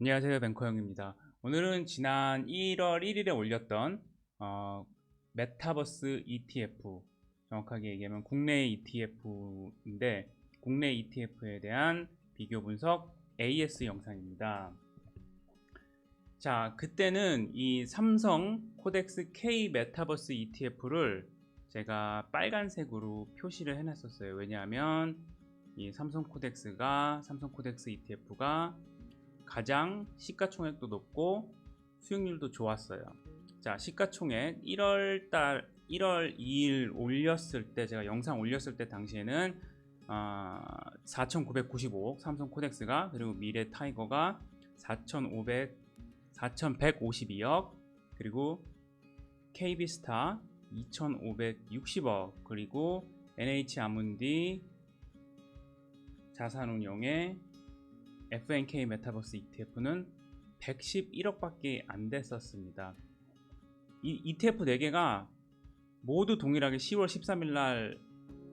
안녕하세요 뱅커형입니다. 오늘은 지난 1월 1일에 올렸던 어, 메타버스 ETF 정확하게 얘기하면 국내 ETF인데 국내 ETF에 대한 비교 분석 AS 영상입니다. 자 그때는 이 삼성 코덱스 K 메타버스 ETF를 제가 빨간색으로 표시를 해놨었어요. 왜냐하면 이 삼성 코덱스가 삼성 코덱스 ETF가 가장 시가총액도 높고 수익률도 좋았어요. 자, 시가총액 1월 달 1월 2일 올렸을 때 제가 영상 올렸을 때 당시에는 어, 4,995억 삼성 코덱스가 그리고 미래 타이거가 4,500 4,152억 그리고 KB스타 2,560억 그리고 NH 아문디 자산운용의 FNK 메타버스 ETF는 111억밖에 안 됐었습니다. 이 ETF 4개가 모두 동일하게 10월 13일 날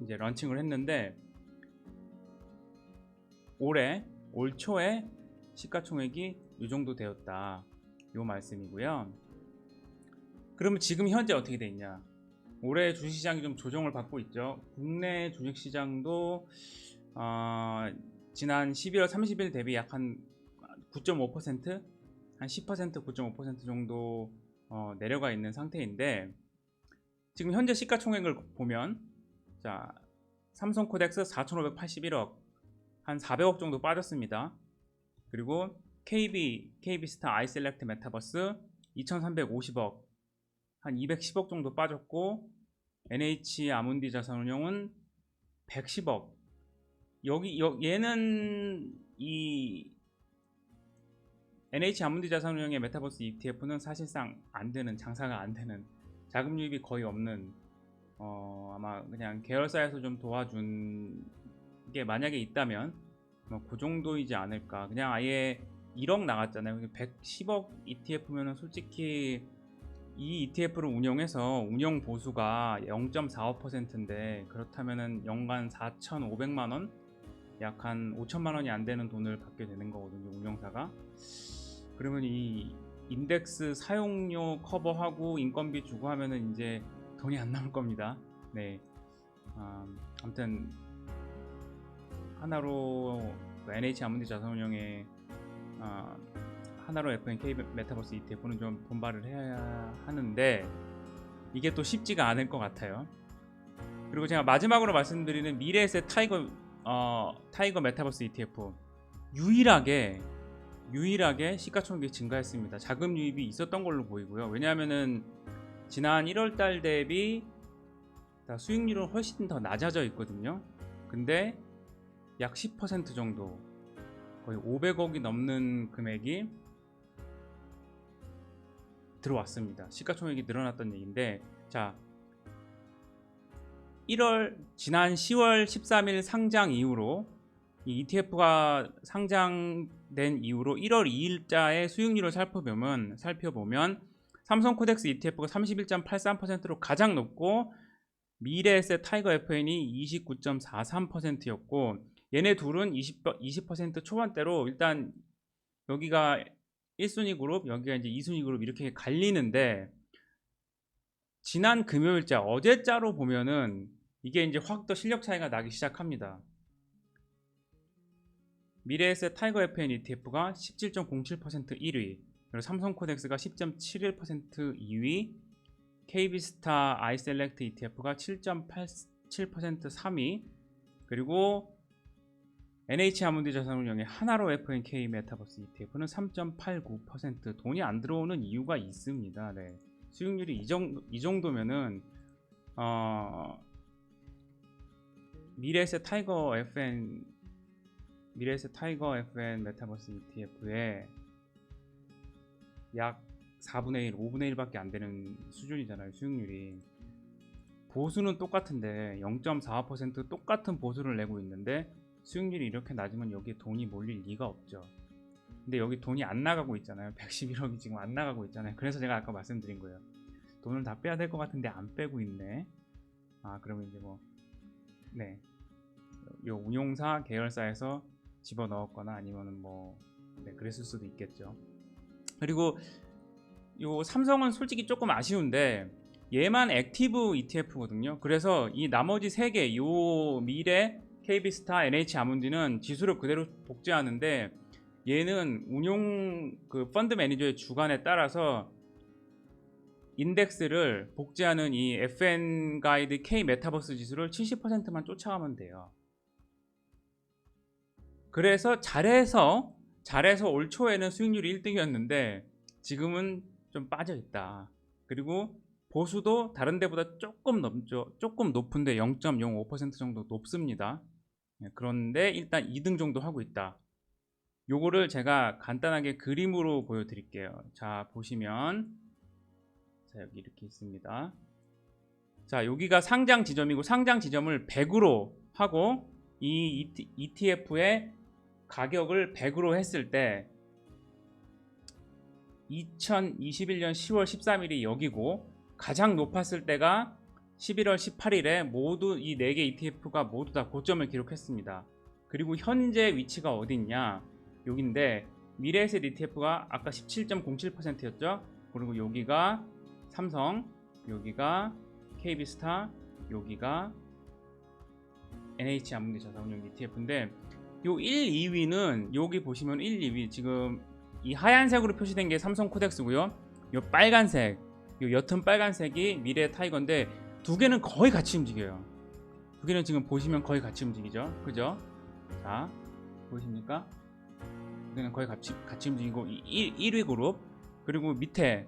이제 런칭을 했는데 올해 올 초에 시가총액이 이 정도 되었다. 요 말씀이고요. 그러면 지금 현재 어떻게 돼 있냐? 올해 주식시장이 좀 조정을 받고 있죠. 국내 주식시장도 어, 지난 12월 30일 대비 약 한 9.5%? 한 10% 9.5% 정도 어, 내려가 있는 상태인데 지금 현재 시가총액을 보면 자 삼성 코덱스 4,581억 한 400억 정도 빠졌습니다. 그리고 KB KB스타 아이셀렉트 메타버스 2,350억 한 210억 정도 빠졌고 NH 아문디 자산운용은 110억 여기 여, 얘는 이 NH 아문디 자산운용의 메타버스 ETF는 사실상 안 되는 장사가 안 되는 자금 유입이 거의 없는 어, 아마 그냥 계열사에서 좀 도와준 게 만약에 있다면 뭐그 정도이지 않을까. 그냥 아예 1억 나갔잖아요. 110억 ETF면은 솔직히 이 ETF를 운영해서 운영 보수가 0.45%인데 그렇다면은 연간 4,500만 원 약 한 5천만 원이 안 되는 돈을 받게 되는 거거든요 운영사가. 그러면 이 인덱스 사용료 커버하고 인건비 주고 하면은 이제 돈이 안 남을 겁니다. 네. 아, 아무튼 하나로 그 NH 아문디 자산운용의 아, 하나로 FNK 메타버스 ETF는 좀 분발을 해야 하는데 이게 또 쉽지가 않을 것 같아요. 그리고 제가 마지막으로 말씀드리는 미래에셋 타이거 어, 타이거 메타버스 ETF 유일하게 유일하게 시가총액이 증가했습니다. 자금 유입이 있었던 걸로 보이고요. 왜냐하면은 지난 1월달 대비 수익률은 훨씬 더 낮아져 있거든요. 근데 약 10% 정도 거의 500억이 넘는 금액이 들어왔습니다. 시가총액이 늘어났던 얘기인데 자 1월 지난 10월 13일 상장 이후로 이 ETF가 상장된 이후로 1월 2일자의 수익률을 살펴보면 살펴보면 삼성 코덱스 ETF가 31.83%로 가장 높고 미래에셋 타이거 FN이 29.43%였고 얘네 둘은 20, 20% 초반대로 일단 여기가 1순위 그룹, 여기가 이제 2순위 그룹 이렇게 갈리는데 지난 금요일자 어제자로 보면은 이게 이제 확 더 실력 차이가 나기 시작합니다. 미래에셋 타이거 FN ETF가 17.07% 1위, 그리고 삼성코덱스가 10.71% 2위, KB스타 아이셀렉트 ETF가 7.87% 3위, 그리고 NH 아문디 자산운용의 하나로 FNK 메타버스 ETF는 3.89% 돈이 안 들어오는 이유가 있습니다. 네. 수익률이 이, 정도, 이 정도면은 어, 미래에셋 타이거 FN 미래에셋 타이거 FN 메타버스 ETF에 약 4분의 1, 5분의 1밖에 안 되는 수준이잖아요. 수익률이 보수는 똑같은데 0.45% 똑같은 보수를 내고 있는데 수익률이 이렇게 낮으면 여기에 돈이 몰릴 리가 없죠. 근데 여기 돈이 안 나가고 있잖아요. 111억이 지금 안 나가고 있잖아요. 그래서 제가 아까 말씀드린 거예요. 돈을 다 빼야 될 것 같은데 안 빼고 있네. 아, 그러면 이제 뭐, 네. 요 운용사 계열사에서 집어 넣었거나 아니면은 뭐, 네, 그랬을 수도 있겠죠. 그리고 요 삼성은 솔직히 조금 아쉬운데 얘만 액티브 ETF거든요. 그래서 이 나머지 세 개, 요 미래, KB스타, NH 아몬드는 지수를 그대로 복제하는데 얘는 운용 그 펀드 매니저의 주관에 따라서 인덱스를 복제하는 이 FN 가이드 K 메타버스 지수를 70%만 쫓아가면 돼요. 그래서 잘해서 잘해서 올 초에는 수익률이 1등이었는데 지금은 좀 빠져 있다. 그리고 보수도 다른 데보다 조금 넘죠. 조금 높은데 0.05% 정도 높습니다. 네, 그런데 일단 2등 정도 하고 있다. 요거를 제가 간단하게 그림으로 보여드릴게요. 자 보시면 자 여기 이렇게 있습니다. 자 여기가 상장 지점이고 상장 지점을 100으로 하고 이 ETF의 가격을 100으로 했을 때 2021년 10월 13일이 여기고 가장 높았을 때가 11월 18일에 모두 이 4개 ETF가 모두 다 고점을 기록했습니다. 그리고 현재 위치가 어디 있냐? 여긴데 미래에셋 ETF가 아까 17.07%였죠. 그리고 여기가 삼성, 여기가 KB스타, 여기가 NH 아몬드 자산운용 ETF인데 요 1, 2위는 여기 보시면 1, 2위 지금 이 하얀색으로 표시된 게 삼성 코덱스고요. 요 빨간색, 요 옅은 빨간색이 미래 타이거인데 두 개는 거의 같이 움직여요. 두 개는 지금 보시면 거의 같이 움직이죠. 그죠? 자, 보이십니까? 두 개는 거의 같이, 같이 움직이고 1, 1위 그룹 그리고 밑에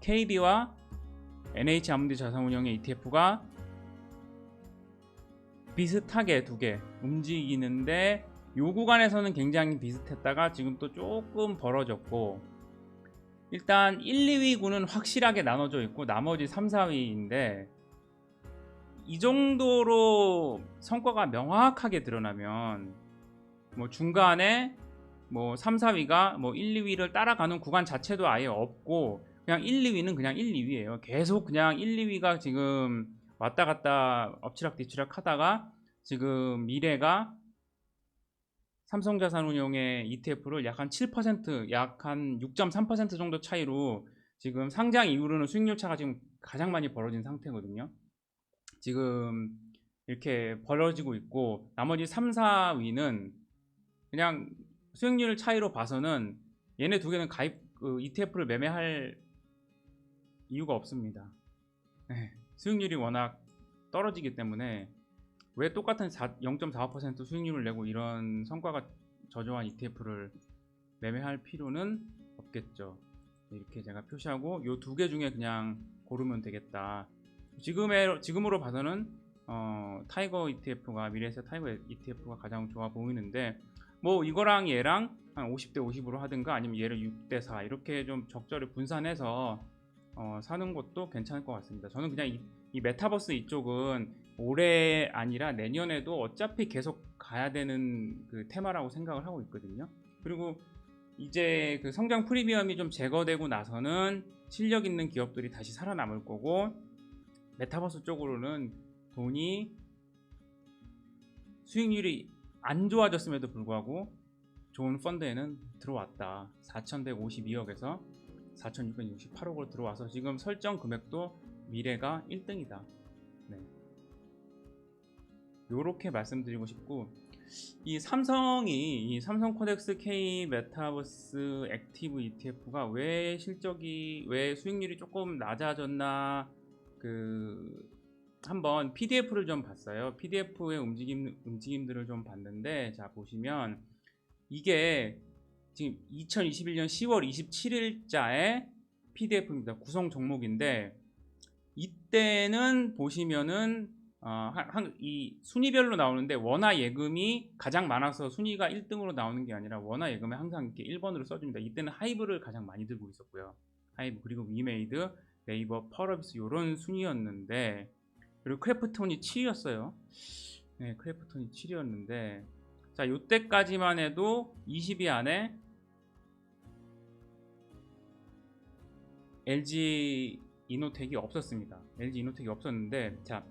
KB와 NH 아몬드 자산운용의 ETF가 비슷하게 두 개 움직이는데 요 구간에서는 굉장히 비슷했다가 지금 또 조금 벌어졌고 일단 1, 2위군은 확실하게 나눠져 있고 나머지 3, 4위인데 이 정도로 성과가 명확하게 드러나면 뭐 중간에 뭐 3, 4위가 뭐 1, 2위를 따라가는 구간 자체도 아예 없고 그냥 1, 2위는 그냥 1, 2위예요. 계속 그냥 1, 2위가 지금 왔다 갔다 엎치락 뒤치락 하다가 지금 미래가 삼성자산운용의 ETF를 약 한 7%, 약 한 6.3% 정도 차이로 지금 상장 이후로는 수익률 차가 지금 가장 많이 벌어진 상태거든요. 지금 이렇게 벌어지고 있고 나머지 3, 4위는 그냥 수익률 차이로 봐서는 얘네 두 개는 가입 그 ETF를 매매할 이유가 없습니다. 네, 수익률이 워낙 떨어지기 때문에 왜 똑같은 0.45% 수익률을 내고 이런 성과가 저조한 ETF를 매매할 필요는 없겠죠. 이렇게 제가 표시하고 이 두 개 중에 그냥 고르면 되겠다. 지금의 지금으로 봐서는 어, 타이거 ETF가 미래에서 타이거 ETF가 가장 좋아 보이는데 뭐 이거랑 얘랑 한 50대 50으로 하든가 아니면 얘를 6대 4 이렇게 좀 적절히 분산해서 어, 사는 것도 괜찮을 것 같습니다. 저는 그냥 이, 이 메타버스 이쪽은 올해 아니라 내년에도 어차피 계속 가야 되는 그 테마라고 생각을 하고 있거든요. 그리고 이제 그 성장 프리미엄이 좀 제거되고 나서는 실력 있는 기업들이 다시 살아남을 거고 메타버스 쪽으로는 돈이 수익률이 안 좋아졌음에도 불구하고 좋은 펀드에는 들어왔다. 4,152억에서 4,668억으로 들어와서 지금 설정 금액도 미래가 1등이다. 네. 요렇게 말씀드리고 싶고 이 삼성이 이 삼성 코덱스 K 메타버스 액티브 ETF가 왜 실적이 왜 수익률이 조금 낮아졌나 그 한번 PDF를 좀 봤어요. PDF의 움직임 움직임들을 좀 봤는데 자 보시면 이게 지금 2021년 10월 27일자의 PDF입니다. 구성 종목인데 이때는 보시면은 어, 한, 한, 이 순위별로 나오는데 원화 예금이 가장 많아서 순위가 1등으로 나오는 게 아니라 원화 예금에 항상 이렇게 1번으로 써줍니다. 이때는 하이브를 가장 많이 들고 있었고요. 하이브 그리고 위메이드, 네이버, 펄업스 이런 순위였는데 그리고 크래프톤이 7위였어요. 네, 크래프톤이 7위였는데 자 이때까지만 해도 20위 안에 LG 이노텍이 없었습니다. LG 이노텍이 없었는데 자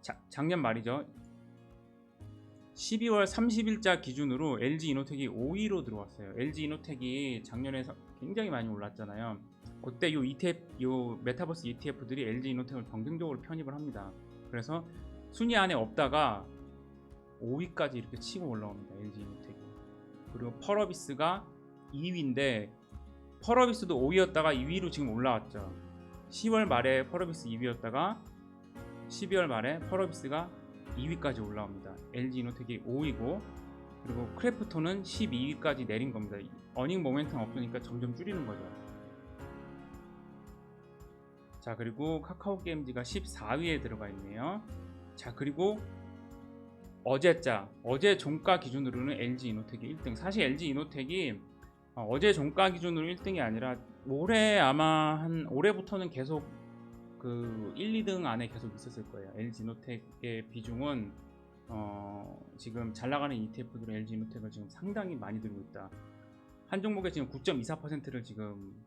자, 작년 말이죠. 12월 30일자 기준으로 LG 이노텍이 5위로 들어왔어요. LG 이노텍이 작년에 서- 굉장히 많이 올랐잖아요. 그때 요 ETF, 요 메타버스 ETF들이 LG 이노텍을 경쟁적으로 편입을 합니다. 그래서 순위 안에 없다가 5위까지 이렇게 치고 올라옵니다. LG 이노텍이. 그리고 펄어비스가 2위인데 펄어비스도 5위였다가 2위로 지금 올라왔죠. 10월 말에 펄어비스 2위였다가 12월 말에 펄어비스가 2위까지 올라옵니다. LG 이노텍이 5위고 그리고 크래프톤은 12위까지 내린 겁니다. 어닝 모멘텀 없으니까 점점 줄이는 거죠. 자 그리고 카카오 게임즈가 14위에 들어가 있네요. 자 그리고 어제자 어제 종가 기준으로는 LG 이노텍이 1등. 사실 LG 이노텍이 어, 어제 종가 기준으로 1등이 아니라 올해 아마 한 올해부터는 계속 그 1, 2등 안에 계속 있었을 거예요. LG 이노텍의 비중은 어, 지금 잘 나가는 ETF들은 LG 이노텍을 지금 상당히 많이 들고 있다. 한 종목에 지금 9.24%를 지금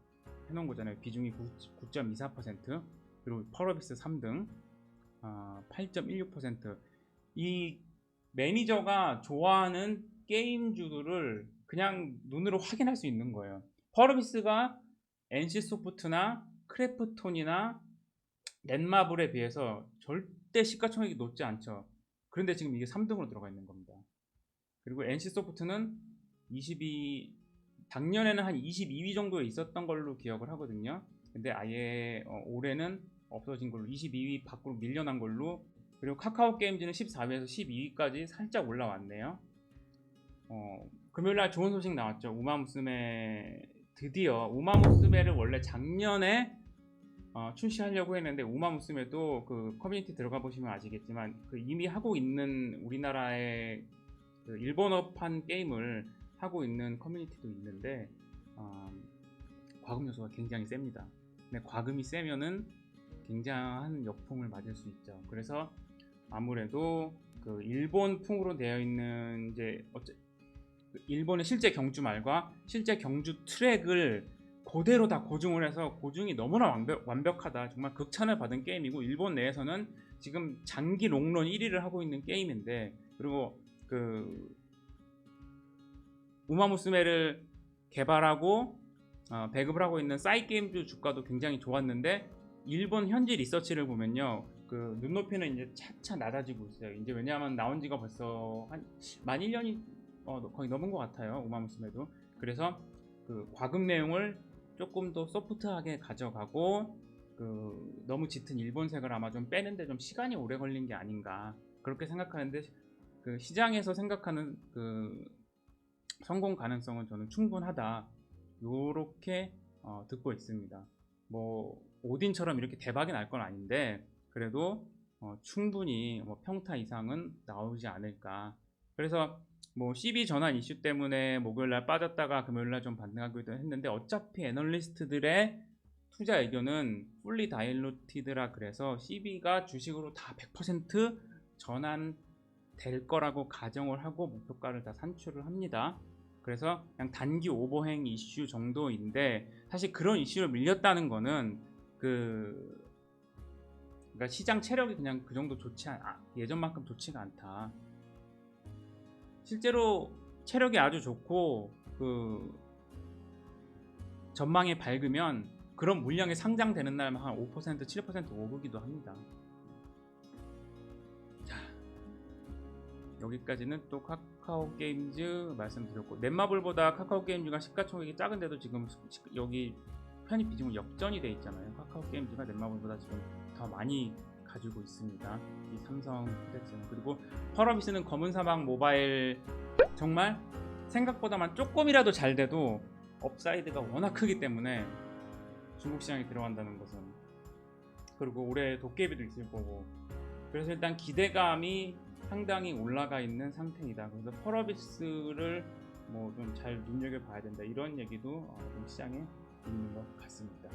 해놓은 거잖아요. 비중이 9.24% 그리고 펄어비스 3등 아, 8.16%. 이 매니저가 좋아하는 게임주들을 그냥 눈으로 확인할 수 있는 거예요. 펄어비스가 NC 소프트나 크래프톤이나 넷마블에 비해서 절대 시가총액이 높지 않죠. 그런데 지금 이게 3등으로 들어가 있는 겁니다. 그리고 NC 소프트는 22 작년에는 한 22위 정도에 있었던 걸로 기억을 하거든요. 근데 아예 어, 올해는 없어진 걸로 22위 밖으로 밀려난 걸로 그리고 카카오 게임즈는 14위에서 12위까지 살짝 올라왔네요. 어, 금요일 날 좋은 소식 나왔죠. 우마무스메 드디어 우마무스메를 원래 작년에 어, 출시하려고 했는데 우마무스메도 그 커뮤니티 들어가 보시면 아시겠지만 그 이미 하고 있는 우리나라의 그 일본어판 게임을 하고 있는 커뮤니티도 있는데 어, 과금 요소가 굉장히 셉니다. 근데 과금이 세면은 굉장한 역풍을 맞을 수 있죠. 그래서 아무래도 그 일본풍으로 되어 있는 이제 어째 그 일본의 실제 경주 말과 실제 경주 트랙을 그대로 다 고증을 해서 고증이 너무나 완벽, 완벽하다. 정말 극찬을 받은 게임이고 일본 내에서는 지금 장기 롱런 1위를 하고 있는 게임인데 그리고 그 우마무스메를 개발하고 어, 배급을 하고 있는 싸이게임즈 주가도 굉장히 좋았는데 일본 현지 리서치를 보면요 그 눈높이는 이제 차차 낮아지고 있어요. 이제 왜냐하면 나온 지가 벌써 한 만 1년이 어, 거의 넘은 것 같아요 우마무스메도. 그래서 그 과금 내용을 조금 더 소프트하게 가져가고 그 너무 짙은 일본색을 아마 좀 빼는데 좀 시간이 오래 걸린 게 아닌가 그렇게 생각하는데 그 시장에서 생각하는 그 성공 가능성은 저는 충분하다. 요렇게 어, 듣고 있습니다. 뭐 오딘처럼 이렇게 대박이 날 건 아닌데 그래도 어, 충분히 뭐 평타 이상은 나오지 않을까. 그래서 뭐 CB 전환 이슈 때문에 목요일날 빠졌다가 금요일날 좀 반등하기도 했는데 어차피 애널리스트들의 투자 의견은 풀리 다일루티드라 그래서 CB가 주식으로 다 100% 전환 될 거라고 가정을 하고 목표가를 다 산출을 합니다. 그래서 그냥 단기 오버행 이슈 정도인데 사실 그런 이슈를 밀렸다는 거는 그 그러니까 시장 체력이 그냥 그 정도 좋지 않, 아, 예전만큼 좋지가 않다. 실제로 체력이 아주 좋고 그 전망이 밝으면 그런 물량이 상장되는 날만 한5% 7% 오르기도 합니다. 여기까지는 또 카카오 게임즈 말씀드렸고 넷마블보다 카카오 게임즈가 시가총액이 작은데도 지금 시- 여기 편입 비중은 역전이 돼 있잖아요. 카카오 게임즈가 넷마블보다 지금 더 많이 가지고 있습니다. 이 삼성 휴대폰 그리고 펄어비스는 검은 사막 모바일 정말 생각보다만 조금이라도 잘 돼도 업사이드가 워낙 크기 때문에 중국 시장에 들어간다는 것은 그리고 올해 도깨비도 있을 거고 그래서 일단 기대감이 상당히 올라가 있는 상태이다. 그래서 펄어비스를 뭐 좀 잘 눈여겨 봐야 된다. 이런 얘기도 어, 좀 시장에 있는 것 같습니다.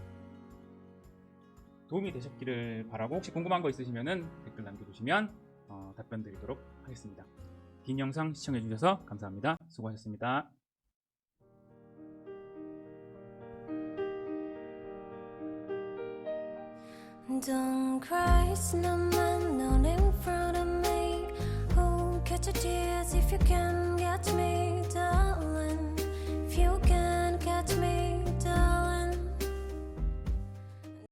도움이 되셨기를 바라고 혹시 궁금한 거 있으시면 댓글 남겨주시면 어, 답변 드리도록 하겠습니다. 긴 영상 시청해주셔서 감사합니다. 수고하셨습니다. Don't cry, your tears if you can get me